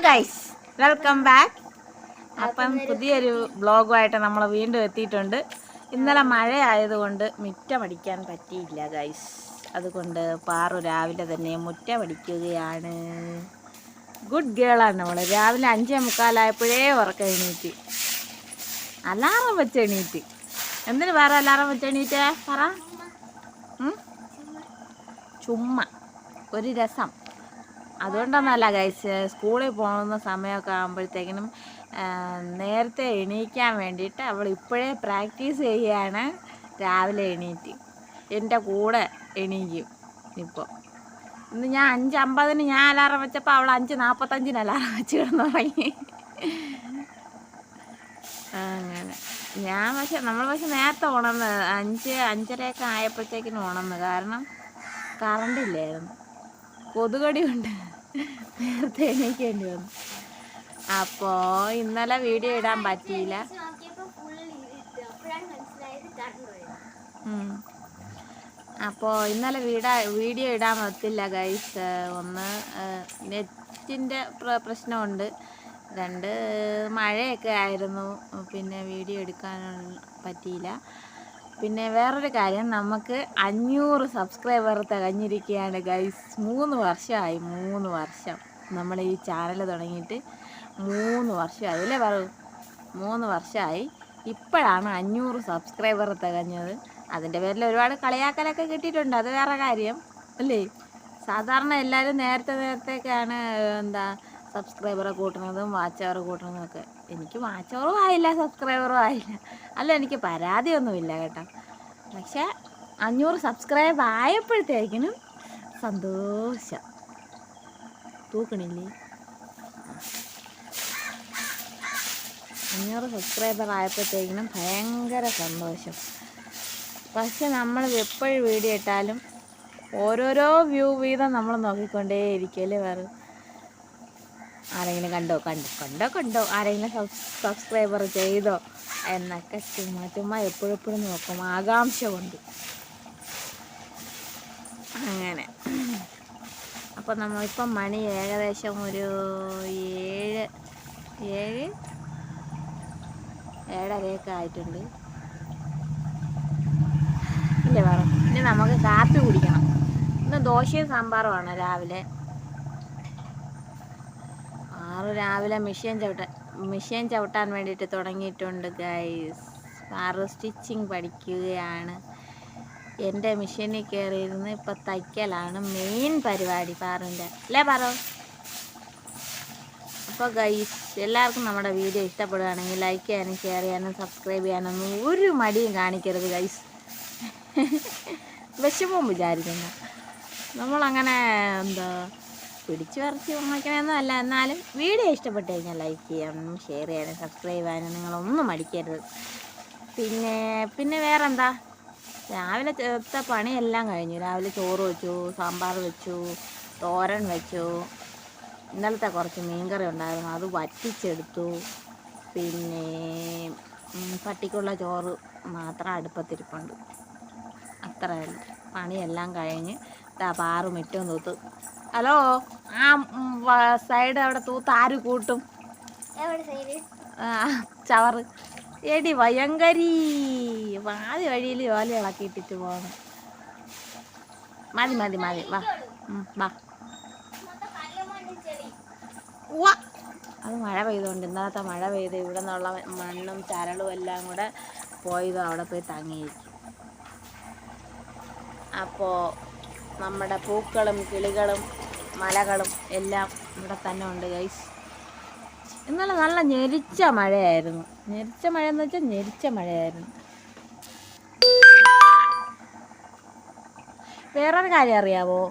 Guys welcome back അപ്പം പുതിയൊരു ബ്ലോഗുമായിട്ട് നമ്മൾ വീണ്ടും എത്തിയിട്ടുണ്ട്. ഇന്നലെ മഴ ആയതുകൊണ്ട് മുറ്റമടിക്കാൻ പറ്റിയില്ല ഗൈസ് അതുകൊണ്ട് പാറു രാവിലെ തന്നെ മുറ്റമടിക്കുകയാണ്. ഗുഡ് ഗേളാണ് നമ്മൾ രാവിലെ അഞ്ചേ മുക്കാലായപ്പോഴേ ഉറക്കം എണീറ്റ്. അലാറം വെച്ച് എണീറ്റ്. എന്തിന് വേറെ അലാറം വെച്ച് എണീറ്റേ? പറ. ചുമ്മാ. ഒരു രസം. അതുകൊണ്ടൊന്നല്ല ഗൈസ് സ്കൂളിൽ പോകുന്ന സമയമൊക്കെ ആകുമ്പോഴത്തേക്കിനും നേരത്തെ എണീക്കാൻ വേണ്ടിയിട്ട് അവൾ ഇപ്പോഴേ പ്രാക്ടീസ് ചെയ്യുകയാണ് രാവിലെ എണീറ്റ്. എന്റെ കൂടെ എണീക്കും ഇപ്പോൾ ഇന്ന് ഞാൻ അഞ്ച് അമ്പതിന് ഞാൻ അലാറം വെച്ചപ്പോൾ അവൾ അഞ്ച് നാൽപ്പത്തഞ്ചിന് അലാറം വെച്ച് കിടന്നു തുടങ്ങി അങ്ങനെ. ഞാൻ പക്ഷെ നമ്മൾ പക്ഷെ നേരത്തെ ഉണർന്ന് അഞ്ച് അഞ്ചരയൊക്കെ ആയപ്പോഴത്തേക്കിനും ഉണർന്ന്. കാരണം കറണ്ട് ഇല്ലായിരുന്നു. കൊതുകടി നേരത്തെ എണീക്കേണ്ടി വന്നു. അപ്പോൾ ഇന്നലെ വീഡിയോ ഇടാൻ പറ്റിയില്ല. അപ്പോ ഇന്നലെ വീടാ വീഡിയോ ഇടാൻ പറ്റില്ല ഗൈസ് ഒന്ന് നെറ്റിന്റെ പ്രശ്നമുണ്ട്. രണ്ട് മഴയൊക്കെ ആയിരുന്നു. പിന്നെ വീഡിയോ എടുക്കാൻ പറ്റിയില്ല. പിന്നെ വേറൊരു കാര്യം നമുക്ക് അഞ്ഞൂറ് സബ്സ്ക്രൈബർ തികഞ്ഞിരിക്കുകയാണ് ഗൈസ് മൂന്ന് വർഷമായി മൂന്ന് വർഷം നമ്മൾ ഈ ചാനൽ തുടങ്ങിയിട്ട് മൂന്ന് വർഷമായി അല്ലേ പറയൂ മൂന്ന് വർഷമായി. ഇപ്പോഴാണ് അഞ്ഞൂറ് സബ്സ്ക്രൈബർ തികഞ്ഞത്. അതിന്റെ പേരിൽ ഒരുപാട് കളിയാക്കലൊക്കെ കിട്ടിയിട്ടുണ്ട്. അത് വേറെ കാര്യം അല്ലേ? സാധാരണ എല്ലാവരും നേരത്തെ നേരത്തേക്കാണ് എന്താ സബ്സ്ക്രൈബറെ കൂട്ടുന്നതും വാച്ച് അവർ കൂട്ടുന്നതും ഒക്കെ. എനിക്ക് വാച്ച് അവറും ആയില്ല സബ്സ്ക്രൈബറും ആയില്ല അല്ല എനിക്ക് പരാതിയൊന്നുമില്ല കേട്ടോ. പക്ഷേ അഞ്ഞൂറ് സബ്സ്ക്രൈബ് ആയപ്പോഴത്തേക്കിനും സന്തോഷം. തൂക്കണില്ലേ? അഞ്ഞൂറ് സബ്സ്ക്രൈബർ ആയപ്പോഴത്തേക്കിനും ഭയങ്കര സന്തോഷം. പക്ഷെ നമ്മൾ എപ്പോഴും വീഡിയോ ഇട്ടാലും ഓരോരോ വ്യൂ വീതം നമ്മൾ നോക്കിക്കൊണ്ടേയിരിക്കും അല്ലേ വേറെ? ആരെങ്കിലും കണ്ടോ? കണ്ടോ കണ്ടോ കണ്ടോ? ആരെങ്കിലും സബ്സ്ക്രൈബർ ചെയ്തോ? എന്നൊക്കെ ചുമ്മാ ചുമ്മാ എപ്പോഴെപ്പോഴും നോക്കും. ആകാംക്ഷ കൊണ്ട് അങ്ങനെ. അപ്പോൾ നമ്മളിപ്പം മണി ഏകദേശം ഒരു ഏഴ് ഏഴ് ഏഴരയൊക്കെ ആയിട്ടുണ്ട്. ഇല്ല വേറെ. ഇനി നമുക്ക് കാപ്പി കുടിക്കണം. ഇന്ന് ദോശയും സാമ്പാറുമാണ് രാവിലെ. ആറ് രാവിലെ മിഷ്യൻ ചവിട്ടാൻ മിഷ്യൻ ചവിട്ടാൻ വേണ്ടിയിട്ട് തുടങ്ങിയിട്ടുണ്ട് ഗൈസ് ആറ് സ്റ്റിച്ചിങ് പഠിക്കുകയാണ്. എന്റെ മിഷീനിൽ കയറിയിരുന്ന് ഇപ്പം തയ്ക്കലാണ് മെയിൻ പരിപാടി പാറിന്റെ അല്ലേ പറോ? അപ്പോൾ ഗൈസ് എല്ലാവർക്കും നമ്മുടെ വീഡിയോ ഇഷ്ടപ്പെടുകയാണെങ്കിൽ ലൈക്ക് ചെയ്യാനും ഷെയർ ചെയ്യാനും സബ്സ്ക്രൈബ് ചെയ്യാനൊന്നും ഒരു മടിയും കാണിക്കരുത് ഗൈസ് വിഷമവും വിചാരിക്കുന്നു. നമ്മളങ്ങനെ എന്താ പിടിച്ചു പറിച്ച് വാങ്ങിക്കണമെന്നും അല്ല. എന്നാലും വീഡിയോ ഇഷ്ടപ്പെട്ട് കഴിഞ്ഞാൽ ലൈക്ക് ചെയ്യാനും ഷെയർ ചെയ്യാനും സബ്സ്ക്രൈബ് ചെയ്യാനും നിങ്ങളൊന്നും മടിക്കരുത്. പിന്നെ പിന്നെ വേറെന്താ? രാവിലെ ചേർത്ത പണിയെല്ലാം കഴിഞ്ഞു. രാവിലെ ചോറ് വെച്ചു സാമ്പാർ വെച്ചു തോരൻ വെച്ചു. ഇന്നലത്തെ കുറച്ച് മീൻകറി ഉണ്ടായിരുന്നു. അത് വറ്റിച്ചെടുത്തു. പിന്നെ പട്ടിക്കുള്ള ചോറ് മാത്രം അടുപ്പത്തിരിപ്പുണ്ട്. അത്രയേ ഉള്ളൂ. പണിയെല്ലാം കഴിഞ്ഞ് ദാ പാറും മുറ്റവും തൂത്ത് ഹലോ? ആ സൈഡ് അവിടെ തൂത്ത് ആര് കൂട്ടും? ചവറ്. എടി വയങ്കരി. ആദ്യ വഴിയിൽ ഓലകളൊക്കെ ഇളക്കിയിട്ടിട്ട് പോകണം മതി മതി മതി. വാ. വാ. ഉവ്വ. അത് മഴ പെയ്തുകൊണ്ട് ഇന്നലത്തെ മഴ പെയ്ത് ഇവിടെ നിന്നുള്ള മണ്ണും ചരളും എല്ലാം കൂടെ പോയത് അവിടെ പോയി തങ്ങിയിരിക്കും. അപ്പോൾ നമ്മുടെ പൂക്കളും കിളികളും മലകളും എല്ലാം ഇവിടെ തന്നെ ഉണ്ട് ഗൈസ് ഇന്നലെ നല്ല ഞെരിച്ച മഴയായിരുന്നു. ഞെരിച്ച മഴ എന്ന് വെച്ചാൽ ഞെരിച്ച മഴയായിരുന്നു. വേറൊരു കാര്യം അറിയാവോ?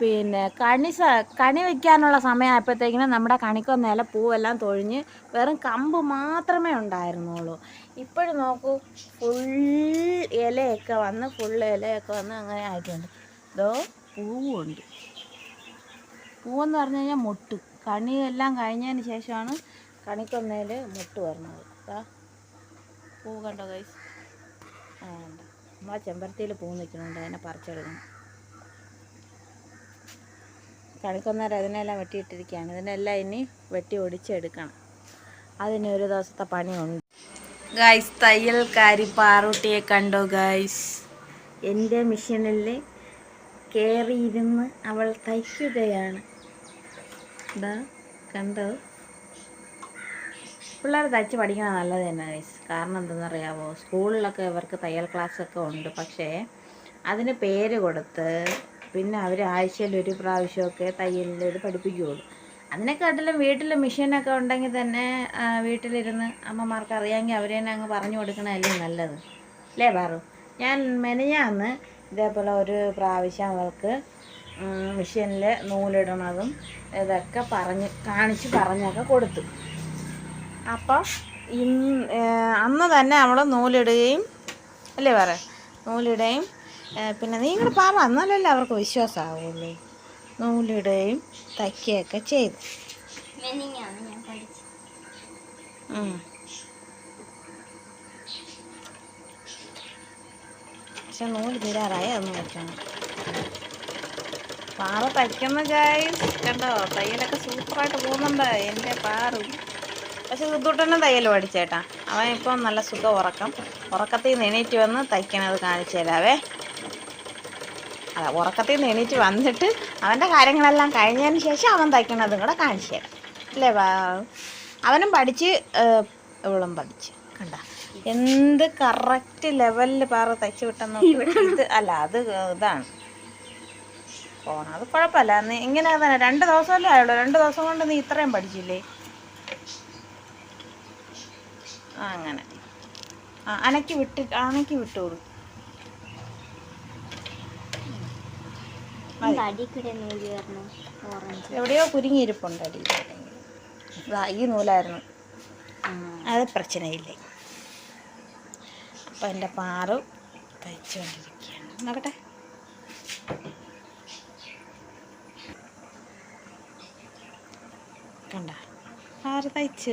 പിന്നെ കണി സ കണി വയ്ക്കാനുള്ള സമയമായപ്പോഴത്തേക്കിനും നമ്മുടെ കണിക്കൊന്നേല പൂവെല്ലാം തൊഴിഞ്ഞ് വെറും കമ്പ് മാത്രമേ ഉണ്ടായിരുന്നുള്ളൂ. ഇപ്പോഴും നോക്കൂ ഫുൾ ഇലയൊക്കെ വന്ന് ഫുൾ ഇലയൊക്കെ വന്ന് അങ്ങനെ ആയിട്ടുണ്ട്. ഇതോ പൂവുണ്ട്. പൂവെന്ന് പറഞ്ഞു കഴിഞ്ഞാൽ മുട്ട്. കണി എല്ലാം കഴിഞ്ഞതിന് ശേഷമാണ് കണിക്കൊന്നേൽ മുട്ട് വരുന്നത്. ദാ പൂ കണ്ടോ കൈസ് നമ്മളെ ചെമ്പരത്തിയിൽ പൂ നിൽക്കുന്നുണ്ട് അതിനെ പറിച്ചെടുക്കണം. കണിക്കൊന്നേരം അതിനെല്ലാം വെട്ടിയിട്ടിരിക്കുകയാണ്. ഇതിനെല്ലാം ഇനി വെട്ടി ഒടിച്ചെടുക്കണം. അതിന് ഒരു ദിവസത്തെ പണിയുണ്ട്. ഗൈസ് തയ്യൽക്കാരി പാറൂട്ടിയെ കണ്ടോ ഗൈസ് എന്റെ മിഷനിൽ കയറിയിരുന്ന് അവൾ തയ്ക്കുകയാണ്. ഇതാ കണ്ടോ? പിള്ളേർ തയ്ച്ച് പഠിക്കണം നല്ലത് തന്നെ ഗൈസ് കാരണം എന്തെന്നറിയാമോ സ്കൂളിലൊക്കെ ഇവർക്ക് തയ്യൽ ക്ലാസ്സൊക്കെ ഉണ്ട്. പക്ഷേ അതിന് പേര് കൊടുത്ത് പിന്നെ അവർ ആഴ്ചയിൽ ഒരു പ്രാവശ്യമൊക്കെ തയ്യലിൽ ഇത് പഠിപ്പിക്കുകയുള്ളൂ. അതിനെക്കാട്ടിലും വീട്ടിൽ മെഷീനൊക്കെ ഉണ്ടെങ്കിൽ തന്നെ വീട്ടിലിരുന്ന് അമ്മമാർക്ക് അറിയാമെങ്കിൽ അവർ തന്നെ അങ്ങ് പറഞ്ഞു കൊടുക്കണമല്ലേ നല്ലത്. അല്ലേ പാറു? ഞാൻ മെനഞ്ഞാന്ന് ഇതേപോലെ ഒരു പ്രാവശ്യം അവൾക്ക് മെഷീനിൽ നൂലിടണതും ഇതൊക്കെ പറഞ്ഞ് കാണിച്ച് പറഞ്ഞൊക്കെ കൊടുത്തു. അപ്പോൾ ഇന്ന് അന്ന് തന്നെ നമ്മൾ നൂലിടുകയും അല്ലേ പറ? നൂലിടുകയും പിന്നെ നീ ഇങ്ങോട്ട് പാവ എന്നാലല്ലേ അവർക്ക് വിശ്വാസമാവുള്ളൂ നൂലിടുകയും തയ്ക്കുകയൊക്കെ ചെയ്തു. പക്ഷെ നൂൽ തീരാറായി അതൊന്ന് വെക്കണം. പാറ തയ്ക്കുന്ന ഗൈസ് കണ്ടോ? തയ്യലൊക്കെ സൂപ്പറായിട്ട് പോകുന്നുണ്ട്. എന്റെ പാറും. പക്ഷെ സുദ്ധൂട്ടനും തയ്യൽ പഠിച്ചേട്ടാ. അവൻ ഇപ്പം നല്ല സുഖം ഉറക്കം. ഉറക്കത്തിൽ നിന്ന് എണീറ്റ് വന്ന് തയ്ക്കണത് കാണിച്ചു തരാവേ. അതെ ഉറക്കത്തിൽ നിന്ന് എണീറ്റ് വന്നിട്ട് അവന്റെ കാര്യങ്ങളെല്ലാം കഴിഞ്ഞതിന് ശേഷം അവൻ തയ്ക്കണതും കൂടെ കാണിച്ചു തരാം. അല്ലേ വാ? അവനും പഠിച്ച് ഇവളും പഠിച്ച്. കണ്ട? എന്ത് കറക്റ്റ് ലെവലിൽ പാറ തയ്ച്ചു വിട്ടെന്ന് അല്ല അത് ഇതാണ്. പോണം. അത് കുഴപ്പമില്ല. നീ ഇങ്ങനെ തന്നെ രണ്ട് ദിവസമല്ലേ ആയുള്ളൂ. രണ്ട് ദിവസം കൊണ്ട് നീ ഇത്രയും പഠിച്ചില്ലേ? ആ അങ്ങനെ. ആ അനക്കി വിട്ട് അനക്കി വിട്ടോളൂ എവിടെയോ കുരുങ്ങിയിരിപ്പുണ്ട് അടി. ഈ നൂലായിരുന്നു. അത് പ്രശ്നമില്ല. അപ്പം എന്റെ പാറു തയ്ച്ചുകൊണ്ടിരിക്കുകയാണ്. നോക്കട്ടെ. കണ്ട. ആറ് തയ്ച്ച്?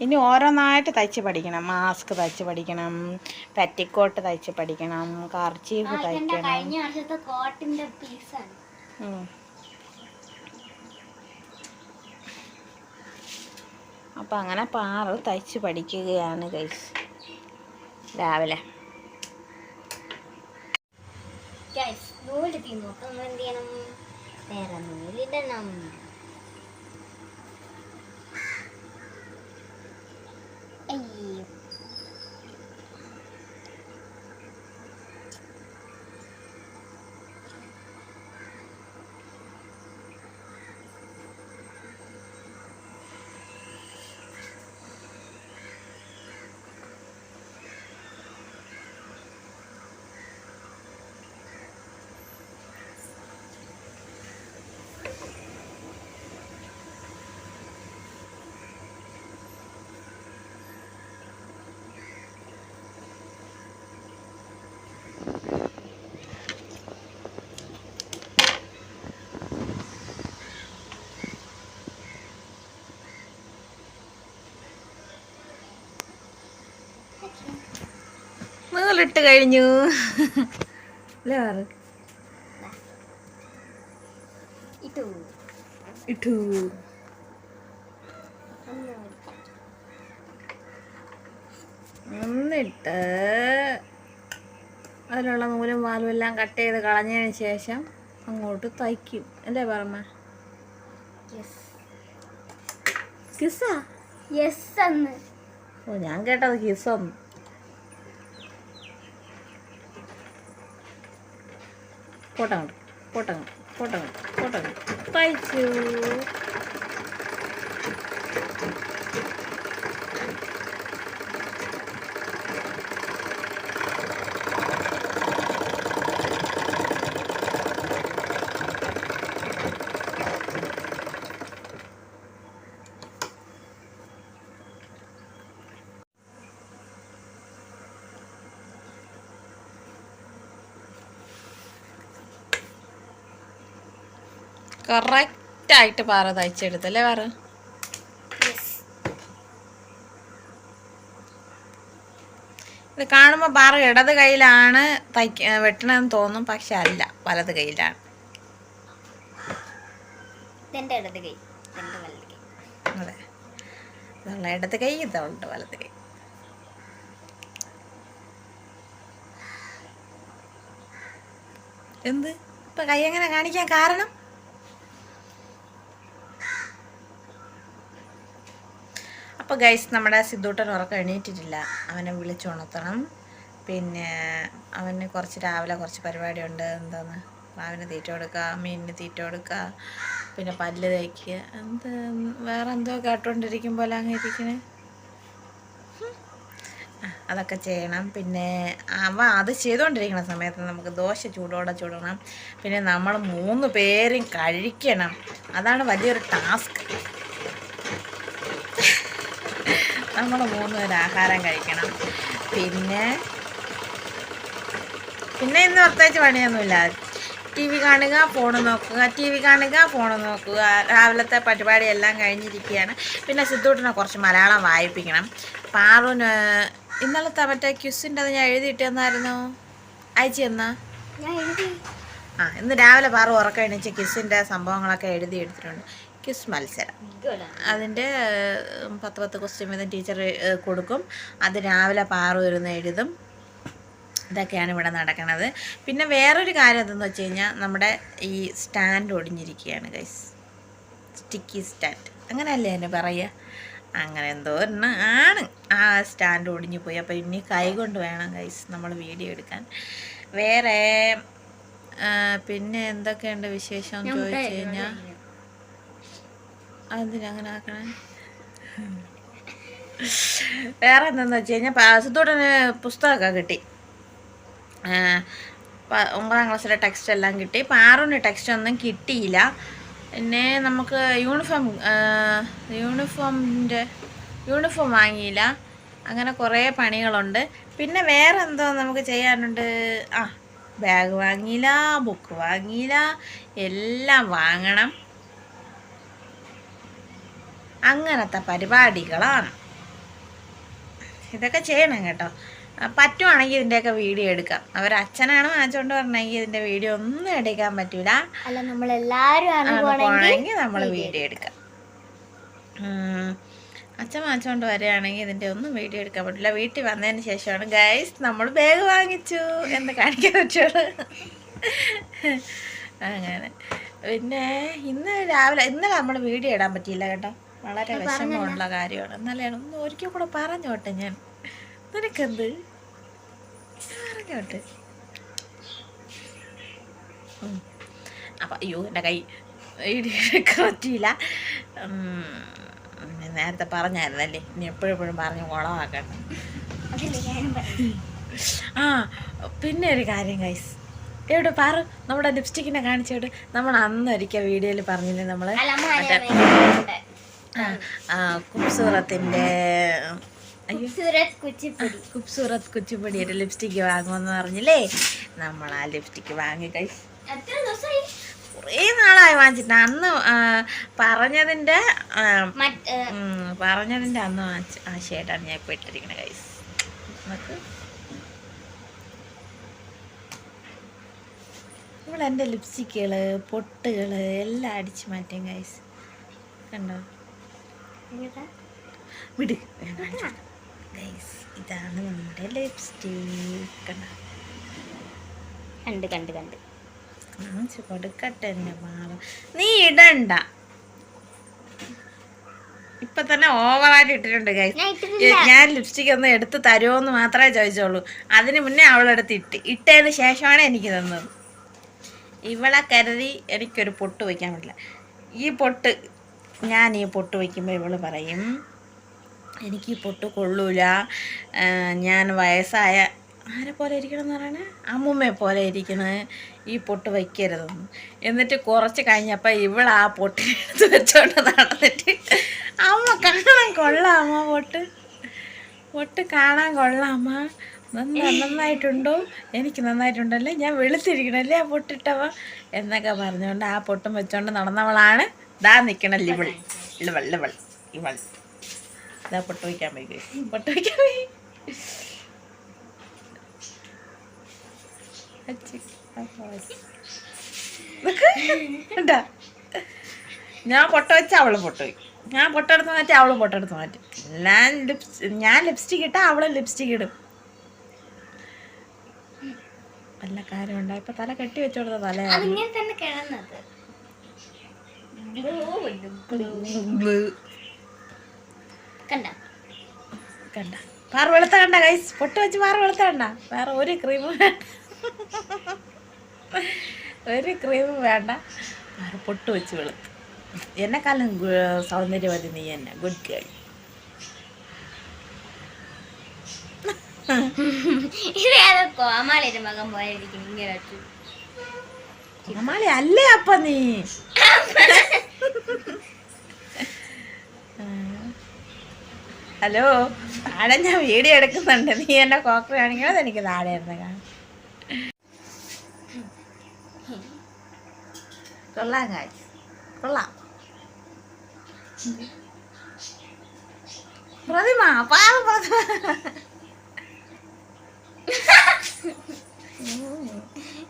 ഇനി ഓരോന്നായിട്ട് തയ്ച്ച് പഠിക്കണം. മാസ്ക് തയ്ച്ച് പഠിക്കണം. പെറ്റിക്കോട്ട് തയ്ച്ച് പഠിക്കണം. കർച്ചീഫ് തയ്ക്കണം. കഴിഞ്ഞ വർഷത്തെ കോട്ടിന്റെ പീസാണ്. ഉം. അപ്പം അങ്ങനെ പാറ തയ്ച്ച് പഠിക്കുകയാണ് ഗൈസ് രാവിലെ. ഗൈസ് നൂൽ തീർന്നു? അപ്പം നമ്മൾ എന്ത് ചെയ്യണം? വേറെ നൂലിടണം അയ്യോ കഴിഞ്ഞു. അല്ലേ ഇട്ടു. ഇട്ടു. എന്നിട്ട് അതിലുള്ള നൂലും വാലും എല്ലാം കട്ട് ചെയ്ത് കളഞ്ഞതിന് ശേഷം അങ്ങോട്ട് തയ്ക്കും. അല്ലേ പറമ്മ? കിസ്സാ യെസ് എന്ന്. ഓ ഞാൻ കേട്ടത് കിസ്സൊന്നും പോട്ടങ്ങോട്ട് പോട്ടങ്ങോട്ട് പോട്ടങ്ങോട്ട് പോട്ടങ്ങോട്ട് തയ്ച്ചു. കറക്റ്റായിട്ട് പാറ തയ്ച്ചെടുത്തല്ലേ പാറ? ഇത് കാണുമ്പോൾ പാറ ഇടത് കയ്യിലാണ് തയ്ക്ക വെട്ടണമെന്ന് തോന്നും പക്ഷെ അല്ല വലത് കയ്യിലാണ് ഇതെന്റെ ഇടത് കൈ എന്റെ വലത് കൈ. അതെ. ഇതുള്ള ഇടത് കൈ ഇതുണ്ട് വലത് കൈ. എന്ത്? ഇപ്പൊ കൈ എങ്ങനെ കാണിക്കാൻ കാരണം? അപ്പോൾ ഗൈസ് നമ്മുടെ സിദ്ധൂട്ടൻ ഉറക്കം എണീറ്റിട്ടില്ല. അവനെ വിളിച്ചുണർത്തണം പിന്നെ അവന് കുറച്ച് രാവിലെ കുറച്ച് പരിപാടിയുണ്ട്. എന്താണ് അവന് തീറ്റ കൊടുക്കുക മീനിന് തീറ്റ കൊടുക്കുക പിന്നെ പല്ല് തേക്കുക എന്ത് വേറെ എന്തോ കേട്ടോണ്ടിരിക്കും പോലെ അങ്ങ് ഇരിക്കണേ. അതൊക്കെ ചെയ്യണം. പിന്നെ അവ അത് ചെയ്തുകൊണ്ടിരിക്കുന്ന സമയത്ത് നമുക്ക് ദോശ ചൂടോടെ ചൂടണം. പിന്നെ നമ്മൾ മൂന്ന് പേരും കഴിക്കണം. അതാണ് വലിയൊരു ടാസ്ക്. നമ്മൾ മൂന്ന് പേര് ആഹാരം കഴിക്കണം. പിന്നെ പിന്നെ ഇന്ന് പ്രത്യേകിച്ച് പണിയൊന്നുമില്ല. ടി വി കാണുക ഫോൺ നോക്കുക ടി വി കാണുക ഫോൺ നോക്കുക. രാവിലത്തെ പരിപാടി എല്ലാം കഴിഞ്ഞിരിക്കുകയാണ്. പിന്നെ സിദ്ധൂട്ടിനെ കുറച്ച് മലയാളം വായിപ്പിക്കണം. പാറുന് ഇന്നലത്തെ മറ്റേ ക്യുസിന്റെ അത് ഞാൻ എഴുതിയിട്ടെന്നായിരുന്നു? അയച്ചു തന്നാ ആ ഇന്ന് രാവിലെ പാറു ഉറക്കം എണീച്ച് ക്യുസിന്റെ സംഭവങ്ങളൊക്കെ എഴുതി എടുത്തിട്ടുണ്ട്. ക്യുസ് മത്സരം. അതിന്റെ പത്ത് പത്ത് ക്വസ്റ്റ്യൻ വീതം ടീച്ചർ കൊടുക്കും. അത് രാവിലെ പാറു ഇരുന്ന് എഴുതും. ഇതൊക്കെയാണ് ഇവിടെ നടക്കുന്നത് പിന്നെ വേറൊരു കാര്യം എന്തെന്ന് വെച്ച് കഴിഞ്ഞാൽ നമ്മുടെ ഈ സ്റ്റാൻഡ് ഒടിഞ്ഞിരിക്കുകയാണ് ഗൈസ് സ്റ്റിക്കി സ്റ്റാൻഡ് അങ്ങനെയല്ലേ എന്നെ പറയുക? അങ്ങനെ എന്തോ ഒരെണ്ണം ആണ്. ആ സ്റ്റാൻഡ് ഒടിഞ്ഞു പോയി. അപ്പോൾ ഇനി കൈ കൊണ്ട് വേണം ഗൈസ് നമ്മൾ വീഡിയോ എടുക്കാൻ. വേറെ പിന്നെ എന്തൊക്കെയുണ്ട് വിശേഷം ചോദിച്ചു കഴിഞ്ഞാൽ അതെന്തിനാ അങ്ങനെ ആക്കണേ. വേറെ എന്താന്ന് വെച്ച് കഴിഞ്ഞാൽ സിദ്ധൂടന് പുസ്തകമൊക്കെ കിട്ടി. ഒമ്പതാം ക്ലാസ്സിലെ ടെക്സ്റ്റ് എല്ലാം കിട്ടി. ഇപ്പം പാറുവിന് ടെക്സ്റ്റ് ഒന്നും കിട്ടിയില്ല. പിന്നെ നമുക്ക് യൂണിഫോം യൂണിഫോമിന്റെ യൂണിഫോം വാങ്ങിയില്ല. അങ്ങനെ കുറേ പണികളുണ്ട്. പിന്നെ വേറെ എന്തോ നമുക്ക് ചെയ്യാനുണ്ട്? ആ ബാഗ് വാങ്ങിയില്ല ബുക്ക് വാങ്ങിയില്ല എല്ലാം വാങ്ങണം. അങ്ങനത്തെ പരിപാടികളാണ്. ഇതൊക്കെ ചെയ്യണം കേട്ടോ. പറ്റുവാണെങ്കിൽ ഇതിന്റെയൊക്കെ വീഡിയോ എടുക്കാം. അവർ അച്ഛനാണ് വാങ്ങിച്ചുകൊണ്ട് പറഞ്ഞെങ്കിൽ ഇതിന്റെ വീഡിയോ ഒന്നും എടുക്കാൻ പറ്റൂല. അല്ല നമ്മൾ നമ്മൾ വീഡിയോ എടുക്കാം. അച്ഛൻ വാങ്ങിച്ചുകൊണ്ട് വരികയാണെങ്കിൽ ഇതിന്റെ ഒന്നും വീഡിയോ എടുക്കാൻ പറ്റില്ല വീട്ടിൽ വന്നതിന് ശേഷമാണ് ഗൈസ് നമ്മൾ ബാഗ് വാങ്ങിച്ചു എന്ന് കാണിക്കാൻ പറ്റുള്ളൂ. അങ്ങനെ. പിന്നെ ഇന്ന് രാവിലെ ഇന്നലെ നമ്മൾ വീഡിയോ ഇടാൻ പറ്റിയില്ല കേട്ടോ. വളരെ വിഷമമുള്ള കാര്യമാണ്. എന്നാലും ഒന്ന് ഒരിക്കൽ കൂടെ പറഞ്ഞോട്ടെ ഞാൻ. നിനക്കെന്ത്? പറഞ്ഞോട്ടെ. അപ്പൊ അയ്യോ എന്റെ കൈ പറ്റിയില്ല. നേരത്തെ പറഞ്ഞായിരുന്നല്ലേ? ഇനി എപ്പോഴെപ്പോഴും പറഞ്ഞ് കുളമാക്കണം ആ പിന്നെ ഒരു കാര്യം ഗൈസ് എവിടെ പാറ? നമ്മുടെ ലിപ്സ്റ്റിക്കിനെ കാണിച്ചോട്. നമ്മൾ അന്നൊരിക്കൽ വീഡിയോയിൽ പറഞ്ഞില്ലേ നമ്മൾ കുബ്സൂറത്തിന്റെ അയ്യോ. സൂരത് കുച്ചിപ്പൊടി. ഒരു ലിപ്സ്റ്റിക്ക് വാങ്ങുമെന്ന് പറഞ്ഞില്ലേ? നമ്മൾ ആ ലിപ്സ്റ്റിക്ക് വാങ്ങി കഴിച്ചു കുറേ നാളായി വാങ്ങിച്ചിട്ട്. അന്ന് പറഞ്ഞതിന്റെ പറഞ്ഞതിന്റെ അന്ന് വാങ്ങിച്ച ആ ഷേഡാണ് ഞാൻ ഇപ്പോൾ ഇട്ടിരിക്കുന്നത് കൈസ് നമുക്ക് ഇവിടെ എന്റെ ലിപ്സ്റ്റിക്കുകൾ പൊട്ടുകൾ എല്ലാം അടിച്ച് മാറ്റിയും കൈസ് കണ്ടോ? വിട്. ഗൈസ് ഇതാണ് നമ്മുടെ ലിപ്സ്റ്റിക് കണ്ടോ? കണ്ട് കണ്ട് കണ്ട്. കാണിച്ച് കൊടുക്കട്ടെ എന്റെ മാള നീ ഇടണ്ട. ഇപ്പൊ തന്നെ ഓവറായിട്ട് ഇട്ടിട്ടുണ്ട് ഗൈസ് ഞാൻ ഞാൻ ലിപ്സ്റ്റിക് ഒന്ന് എടുത്ത് തരുമോന്ന് മാത്രമേ ചോദിച്ചോളൂ. അതിന് മുന്നേ അവളെടുത്ത് ഇട്ട്. ഇട്ടതിന് ശേഷമാണ് എനിക്ക് തന്നത്. ഇവളെ കരുതി എനിക്കൊരു പൊട്ട് വയ്ക്കാൻ പറ്റില്ല. ഈ പൊട്ട് ഞാൻ ഈ പൊട്ട് വയ്ക്കുമ്പോൾ ഇവൾ പറയും എനിക്ക് ഈ പൊട്ട് കൊള്ളൂല. ഞാൻ വയസ്സായ ആരെ പോലെ ഇരിക്കണം എന്ന് പറയണേ? അമ്മുമ്മയെ പോലെ ഇരിക്കണേ. ഈ പൊട്ട് വയ്ക്കരുതെന്ന്. എന്നിട്ട് കുറച്ച് കഴിഞ്ഞപ്പോൾ ഇവൾ ആ പൊട്ടിനെടുത്ത് വെച്ചോണ്ട് നടന്നിട്ട് അമ്മ കാണാൻ അമ്മ പൊട്ട്. പൊട്ട് കാണാൻ കൊള്ളാമ നന്നായി നന്നായിട്ടുണ്ടോ? എനിക്ക് നന്നായിട്ടുണ്ടല്ലേ? ഞാൻ വെളുത്തിരിക്കണല്ലേ ആ പൊട്ടിട്ടവ? എന്നൊക്കെ പറഞ്ഞുകൊണ്ട് ആ പൊട്ടും വെച്ചോണ്ട് നടന്നവളാണ് ദാ നിൽക്കണ ലിവൾ. ലിവൾ ലിവൾ ഇവൾ ഇതാ പൊട്ട് വയ്ക്കാൻ പോയി പൊട്ട് വയ്ക്കാൻ പോയി? ഞാൻ പൊട്ട വെച്ച അവൾ പൊട്ട് വയ്ക്കും. ഞാൻ പൊട്ടെടുത്ത് മാറ്റി അവൾ പൊട്ടെടുത്ത് മാറ്റി. ഞാൻ ലിപ്സ് ഞാൻ ലിപ്സ്റ്റിക് ഇട്ടാ അവൾ ലിപ്സ്റ്റിക് ഇടും. നല്ല കാര്യം ഇപ്പൊ തല കെട്ടി വെച്ചോടുത്ത തലയാണ് കണ്ട. പാറ വെളുത്ത കണ്ട കൈസ് പൊട്ട് വെച്ച് പാറ വെളുത്ത കണ്ട. വേറെ ഒരു ക്രീമും വേണ്ട. ഒരു ക്രീമും വേണ്ട. പാറ പൊട്ട് വെച്ച് വെളുത്ത്. എന്നെക്കാളും കാലം സൗന്ദര്യവതി നീ എന്നെ. ഗുഡ് ഗേൾ കോമാളിയുടെ മകൻ പോയിരിക്കും ഇങ്ങനെ വെച്ചു അല്ലേ അപ്പ നീ? ഹലോ ആടെ ഞാൻ വീഡിയോ എടുക്കുന്നുണ്ട്. നീ എന്നെ കോക്കറാണെങ്കിൽ അതെനിക്ക് താഴെ ഇരുന്ന് കാണാം. കൊള്ളാം പ്രതിമ പാവം പ്രതിമ.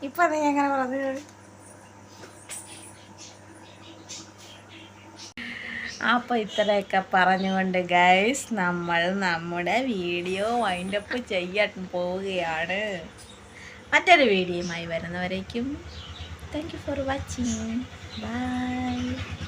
ഇപ്പൊ നീ എങ്ങനെ പറഞ്ഞു അപ്പോൾ ഇത്രയൊക്കെ പറഞ്ഞുകൊണ്ട് ഗൈസ് നമ്മൾ നമ്മുടെ വീഡിയോ വൈൻഡപ്പ് ചെയ്യാൻ പോവുകയാണ്. മറ്റൊരു വീഡിയോയുമായി വരുന്നവരേക്കും thank you for watching bye